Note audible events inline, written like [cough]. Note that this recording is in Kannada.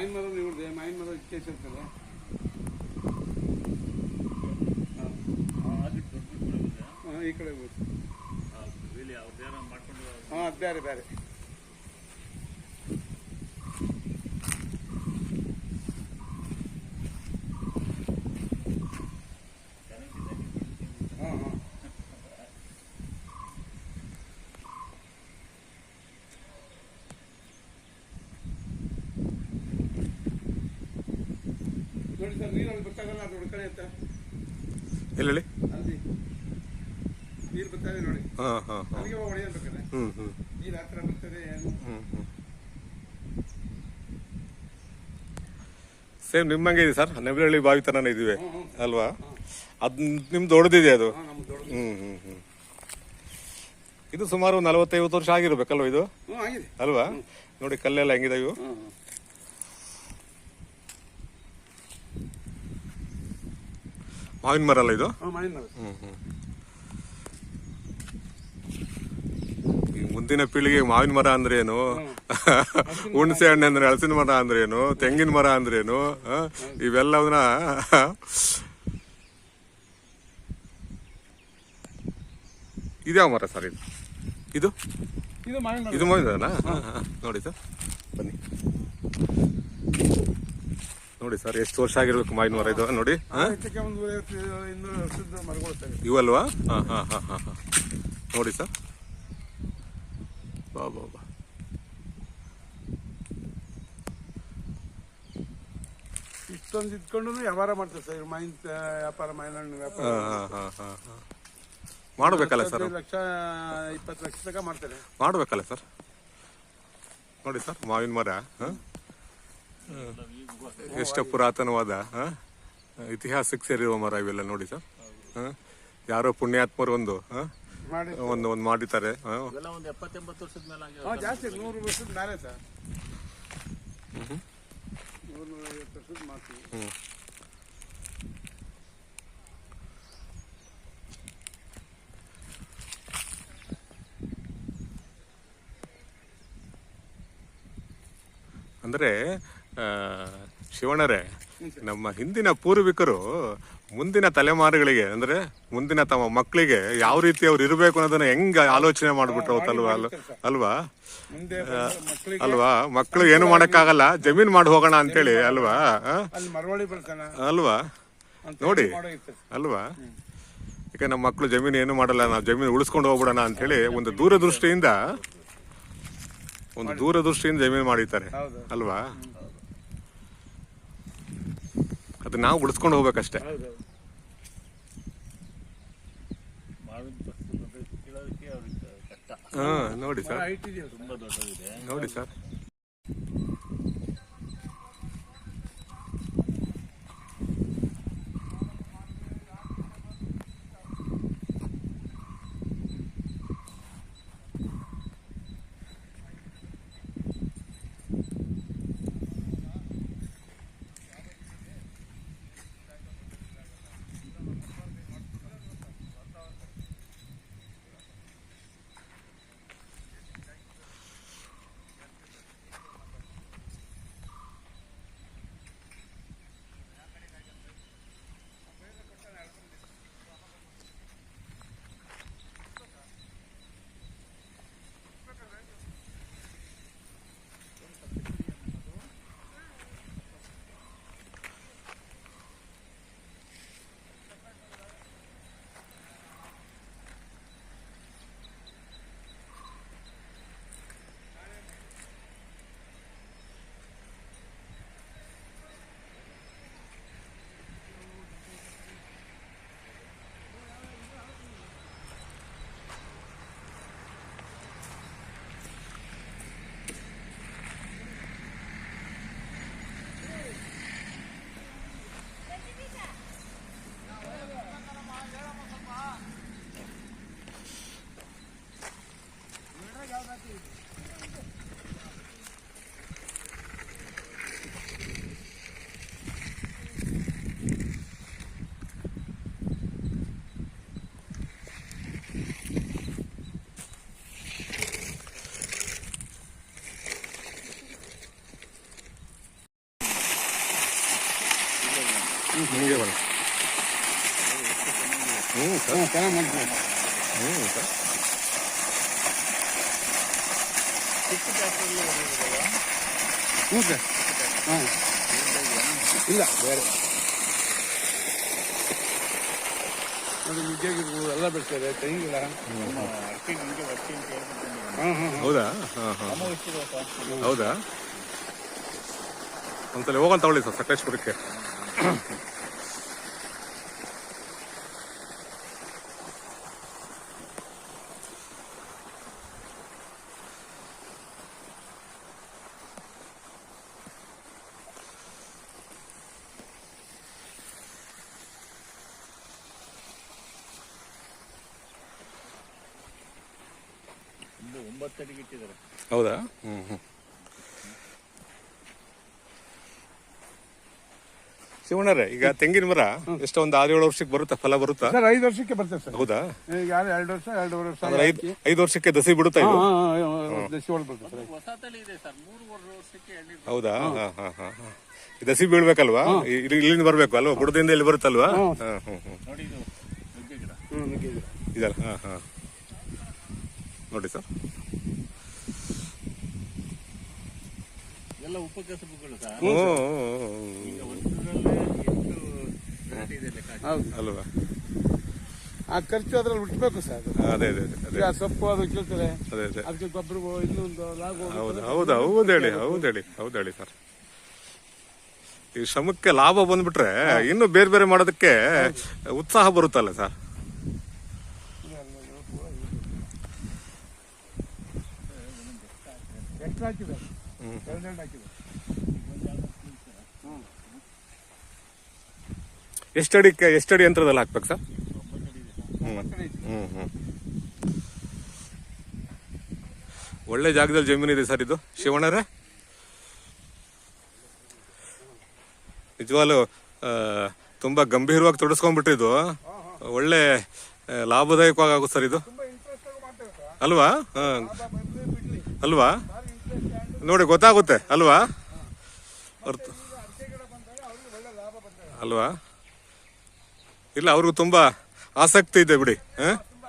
ಮಾಯಿನ ಮರ ನೋಡಿದೆ ಮಾಯಿನ ಮರ ಕೇಸ್ ಇರ್ತದೆ. ಹಾಂ ಈ ಕಡೆ ಹೋಗ್ಬೋದು. ಹಾಂ ಅದು ಬೇರೆ ಬೇರೆ ಹಾಂ ಹಾಂ ನೋಡಿ ಸರ್ ನೀರಲ್ಲಿ ಗೊತ್ತಾಗಲ್ಲ ಅದು ಅಂತ. ಎಲ್ಲೇಳಿ ಅಲ್ಲಿ. ನೀರು ಬರ್ತಾವೆ ನೋಡಿ. ಹಾಂ ಹಾಂ ಹಾಂ. ಅಲ್ಲಿಗೆ ಹೋಗಿ ಹೊಡೆಯಬೇಕಾದ್ರೆ ಹ್ಞೂ ಹ್ಞೂ ನೀರು ಹತ್ರ ಬರ್ತದೆ ಏನು? ಹ್ಞೂ ಹ್ಞೂ ಸೇಮ್ ನಿಮ್ಮಂಗೆ ಇದೆ ಸರ್. ನೆಬರಳ್ಳಿ ಬಾವಿ ಥರನೇ ಇದೀವಿ ಅಲ್ವಾ? ಅದು ನಿಮ್ದು ದೊಡ್ಡದಿದೆ ಅದು. ಹ್ಮ್ ಹ್ಮ್ ಹ್ಮ್. ಹ್ಞೂ ಹ್ಞೂ ಹ್ಞೂ ಇದು ಸುಮಾರು ನಲವತ್ತೈವತ್ತು ವರ್ಷ ಆಗಿರ್ಬೇಕಲ್ವ ಇದು? ಅಲ್ವಾ? ನೋಡಿ ಕಲ್ಲೆಲ್ಲ ಹೆಂಗಿದೆ ಇವು ಹಾಂ ಹಾಂ ಮಾವಿನ ಮರ ಅಲ್ಲ ಇದು? ಹ್ಞೂ ಹ್ಮ್ ಮುಂದಿನ ಪೀಳಿಗೆ ಮಾವಿನ ಮರ ಅಂದ್ರೆ ಏನು? [laughs] ಹುಣಸೆ ಹಣ್ಣು ಅಂದ್ರೆ ಹಲಸಿನ ಮರ ಅಂದ್ರೆ ಏನು? ತೆಂಗಿನ ಮರ ಅಂದ್ರೆ ಏನು? ಇವೆಲ್ಲವನ್ನ [laughs] ಇದ್ಯಾವ ಮರ ಸರ್ ಇದು? ಇದು? ಇದು ಮಾವಿನ. [laughs] ನೋಡಿ ಸರ್. ಬನ್ನಿ. ನೋಡಿ ಸರ್ ಎಷ್ಟು ವರ್ಷ ಆಗಿರ್ಬೇಕು ಮಾವಿನ ಮರ ಇದು? ನೋಡಿ ಇವಲ್ವಾ ಹಾ ಹಾ ಹಾ ಹಾ ಹಾ. ನೋಡಿ ಸರ್. ಬಾ ಬಾ ಬಾ. ಇಷ್ಟೊಂದು ಇದ್ಕೊಂಡು ವ್ಯವಹಾರ ಮಾಡ್ತಾರೆ ಸರ್ ಮೈನ್ ವ್ಯಾಪಾರ ಮೈನ್ ಹಣ್ಣು ವ್ಯಾಪಾರ. ಹಾ ಹಾ ಹಾ ಹಾ ಹಾ. ಮಾಡ್ಬೇಕಲ್ಲ ಸರ್? ಲಕ್ಷ ಇಪ್ಪತ್ತು ಲಕ್ಷ ತನಕ ಮಾಡ್ತಾರೆ. ಮಾಡಬೇಕಲ್ಲ ಸರ್? ನೋಡಿ ಸರ್ ಮಾವಿನ ಮರ ಹಾ? ಎಷ್ಟು ಪುರಾತನವಾದ ಹಾ? ಇತಿಹಾಸಕ್ಕೆ ಸೇರಿರುವ ಮರ ಇವೆಲ್ಲ ನೋಡಿ ಸರ್. ಹಾ? ಯಾರೋ ಪುಣ್ಯಾತ್ಮರು ಒಂದು ಹಾ? ಒಂದು ಒಂದು ಮಾಡಿದ್ದಾರೆ. ಅಂದ್ರೆ ಶಿವಣ್ಣರೇ ನಮ್ಮ ಹಿಂದಿನ ಪೂರ್ವಿಕರು ಮುಂದಿನ ತಲೆಮಾರುಗಳಿಗೆ ಅಂದ್ರೆ ಮುಂದಿನ ತಮ್ಮ ಮಕ್ಕಳಿಗೆ ಯಾವ ರೀತಿ ಅವ್ರು ಇರಬೇಕು ಅನ್ನೋದನ್ನ ಹೆಂಗ ಆಲೋಚನೆ ಮಾಡ್ಬಿಟ್ರು ಅಲ್ವಾ? ಅಲ್ವಾ? ಅಲ್ವಾ? ಮಕ್ಕಳು ಏನು ಮಾಡಕ್ಕಾಗಲ್ಲ ಜಮೀನ್ ಮಾಡಿ ಹೋಗೋಣ ಅಂತೇಳಿ ಅಲ್ವಾ? ಅಲ್ವಾ? ನೋಡಿ ಅಲ್ವಾ? ಈಗ ನಮ್ಮ ಮಕ್ಕಳು ಜಮೀನು ಏನು ಮಾಡಲ್ಲ ನಾವು ಜಮೀನು ಉಳಿಸ್ಕೊಂಡು ಹೋಗ್ಬಿಡೋಣ ಅಂತ ಹೇಳಿ ಒಂದು ದೂರದೃಷ್ಟಿಯಿಂದ ಒಂದು ದೂರದೃಷ್ಟಿಯಿಂದ ಜಮೀನು ಮಾಡಿರ್ತಾರೆ ಹೌದು. ಅಲ್ವಾ? ಅದು ನಾವು ಉಳಿಸ್ಕೊಂಡು ಹೋಗ್ಬೇಕಷ್ಟೇ ಹಾ ನೋಡಿ ಸರ್ ನೋಡಿ ಇದೆಯಾ ಬರ ಹ್ಞೂ ಚೆನ್ನಾಗಿ ಹ್ಞೂ ಸರ್ ಹ್ಞೂ ಇಲ್ಲ ಬೇರೆ ಅದು ನಿಜವಾಗಿರ್ಬೋದು ಎಲ್ಲ ಬಿಡ್ತಾರೆ ತೆಂಗಿಲ್ಲ ಹೌದಾ? ಹೌದಾ ಒಂದ್ಸಲ ಹೋಗೋಣ ತಗೊಳ್ಳಿ ಸರ್, ಸಕಲೇಶ್ಪುರಕ್ಕೆ. ಒಂಬತ್ತು ಅಡಿಗೆ ಇಟ್ಟಿದ್ದಾರೆ. ಹೌದಾ? ಹ್ಞೂ ಹ್ಞೂ ಶಿವಣ್ಣರೇ ಈಗ ತೆಂಗಿನ ಮರ ಎಷ್ಟೋ ಒಂದು ಆರು ಏಳು ವರ್ಷಕ್ಕೆ ಬರುತ್ತಾ ಫಲ ಬರುತ್ತಾ? ಸರ್ ಐದು ವರ್ಷಕ್ಕೆ ಬರ್ತದೆ ಸರ್. ಹೌದಾ? ಈಗ ಯಾರು ಎರಡು ವರ್ಷ ಎರಡು ವರ್ಷ ಅಂದ್ರೆ ಐದು ಐದು ವರ್ಷಕ್ಕೆ ದಸಿ ಬಿಡುತ್ತಾ ಇದು? ಹಾಂ ದಶಿವಳು ಬರ್ತದೆ ಸರ್ ಹೊಸ ತಳಿ ಇದೆ ಸರ್. ಮೂರು ವರ್ಷಕ್ಕೆ ಎಣ್ಣೆ ಹೌದಾ? ಹಾ. ಹಾ ಹಾ ಹಾ. ಈ ದಸಿ ಬೀಳ್ಬೇಕಲ್ವಾ? ಇ- ಇಲ್ಲಿ- ಇಲ್ಲಿಂದ ಬರ್ಬೇಕು ಅಲ್ವಾ? ಬುಡದಿಂದ ಇಲ್ಲಿ ಬರುತ್ತಲ್ವಾ? ಹಾ. ಹ್ಮ್ ಹ್ಮ್ ನೋಡಿ ಇದು ನುಗ್ಗೆ ಗಿಡ. ಹ್ಮ್, ಇದಲ್ಲ ಹಾ ಹಾ. ನೋಡಿ ಸರ್. ಎಲ್ಲ ಉಪಕಸಬುಗಳು ಸರ್. ಹ್ಞೂ ಹ್ಞೂ, ಹ್ಞೂ. ಈಗ ಒಂದರಲ್ಲೇ ಎಷ್ಟು ರೇಟ್ ಇದೆ ಲೆಕ್ಕ ಹೌದು ಅಲ್ವಾ? ಆ ಖರ್ಚು ಅದ್ರಲ್ಲಿ ಬಿಟ್ಬೇಕು ಸರ್ ಅದು. ಅದೇ ಅದೇ ಸೊಪ್ಪು ಅದು ಕೇಳ್ತಾರೆ. ಅದೇ ಅದೇ. ಅದಕ್ಕೆ ಗೊಬ್ಬರ ಇನ್ನೊಂದು ಲಾಭ ಹೌದು ಹೌದು ಹೌದು ಹೇಳಿ ಹೌದು ಹೇಳಿ ಹೌದು ಹೇಳಿ ಸರ್. ಈ ಶ್ರಮಕ್ಕೆ ಲಾಭ ಬಂದ್ಬಿಟ್ರೆ ಇನ್ನು ಬೇರೆ ಬೇರೆ ಮಾಡೋದಕ್ಕೆ ಉತ್ಸಾಹ ಬರುತ್ತಲ್ಲ ಸರ್? ಎಷ್ಟು ಹಾಕಿದೆ ಹಾಕಿದೆ ಎಷ್ಟಡಿ ಎಷ್ಟಡಿ ಯಂತ್ರದಲ್ಲಿ ಹಾಕ್ಬೇಕು ಸರ್? ಹ್ಮ್. ಹ್ಮ್ ಒಳ್ಳೆ ಜಾಗದಲ್ಲಿ ಜಮೀನು ಇದೆ ಸರ್ ಇದು. ಶಿವಣ್ಣರೇ? ನಿಜವಾಗ್ಲು ತುಂಬಾ ಗಂಭೀರವಾಗಿ ತೊಡಸ್ಕೊಂಡ್ಬಿಟ್ಟಿದ್ದು ಒಳ್ಳೆ ಆ, ಲಾಭದಾಯಕವಾಗಿ ಆಗುತ್ತೆ ಸರ್ ಇದು. ಅಲ್ವಾ? ಹಾ. ಅಲ್ವಾ? ನೋಡಿ ಗೊತ್ತಾಗುತ್ತೆ. ಅಲ್ವಾ? ಹೊರ್ತು ಅಡಿಕೆ ಗಿಡ ಬಂದಾಗ ಅವ್ರಿಗೆ ಒಳ್ಳೆ ಲಾಭ ಬರ್ತದೆ ಅಲ್ವಾ ಇಲ್ಲ ಅವ್ರಿಗೂ ತುಂಬಾ ಆಸಕ್ತಿ ಇದೆ ಬಿಡಿ ಹ್ಮ್. ತುಂಬ